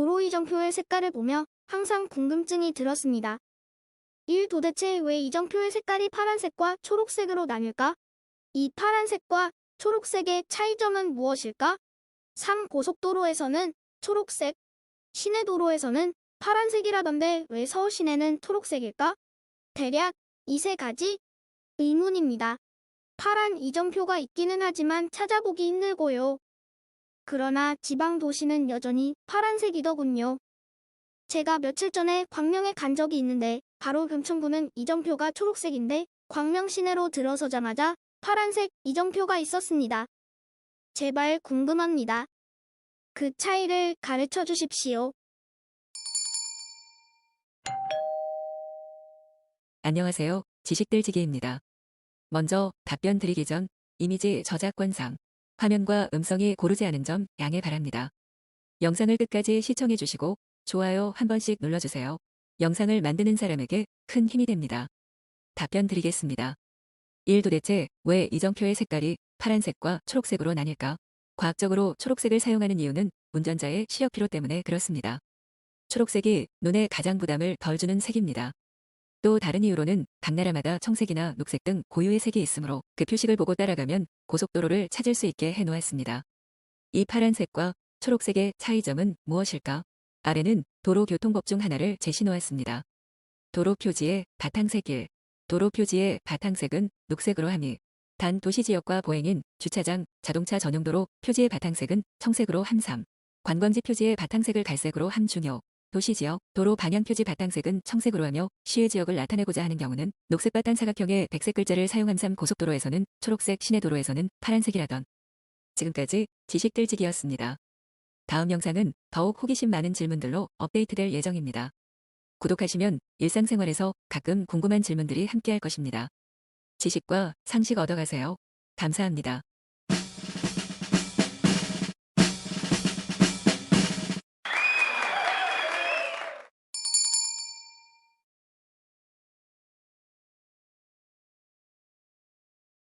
도로 이 정표의 색깔을 보며 항상 궁금증이 들었습니다. 1. 도대체 왜 이정표의 색깔이 파란색과 초록색으로 나뉠까? 2. 파란색과 초록색의 차이점은 무엇일까? 3. 고속도로에서는 초록색, 시내 도로에서는 파란색이라던데 왜 서울 시내는 초록색일까? 대략 이 세 가지 의문입니다. 파란 이정표가 있기는 하지만 찾아보기 힘들고요. 그러나 지방 도시는 여전히 파란색이더군요. 제가 며칠 전에 광명에 간 적이 있는데 바로 금천구는 이정표가 초록색인데 광명 시내로 들어서자마자 파란색 이정표가 있었습니다. 제발 궁금합니다. 그 차이를 가르쳐 주십시오. 안녕하세요. 지식들지기입니다. 먼저 답변 드리기 전 이미지 저작권상 화면과 음성이 고르지 않은 점 양해 바랍니다. 영상을 끝까지 시청해 주시고 좋아요 한 번씩 눌러주세요. 영상을 만드는 사람에게 큰 힘이 됩니다. 답변 드리겠습니다. 1. 도대체 왜 이정표의 색깔이 파란색과 초록색으로 나뉠까? 과학적으로 초록색을 사용하는 이유는 운전자의 시력 피로 때문에 그렇습니다. 초록색이 눈에 가장 부담을 덜 주는 색입니다. 또 다른 이유로는 각 나라마다 청색이나 녹색 등 고유의 색이 있으므로 그 표식을 보고 따라가면 고속도로를 찾을 수 있게 해놓았습니다. 이 파란색과 초록색의 차이점은 무엇일까? 아래는 도로교통법 중 하나를 제시 놓았습니다. 도로 표지의 바탕색 1. 도로 표지의 바탕색은 녹색으로 함이 단 도시 지역과 보행인 주차장, 자동차 전용도로 표지의 바탕색은 청색으로 함삼. 관광지 표지의 바탕색을 갈색으로 함 중요. 도시 지역, 도로 방향 표지 바탕색은 청색으로 하며 시외 지역을 나타내고자 하는 경우는 녹색 바탕 사각형의 백색 글자를 사용한 삼 고속도로에서는 초록색, 시내 도로에서는 파란색이라던. 지금까지 지식 들지기였습니다. 다음 영상은 더욱 호기심 많은 질문들로 업데이트될 예정입니다. 구독하시면 일상생활에서 가끔 궁금한 질문들이 함께할 것입니다. 지식과 상식 얻어가세요. 감사합니다.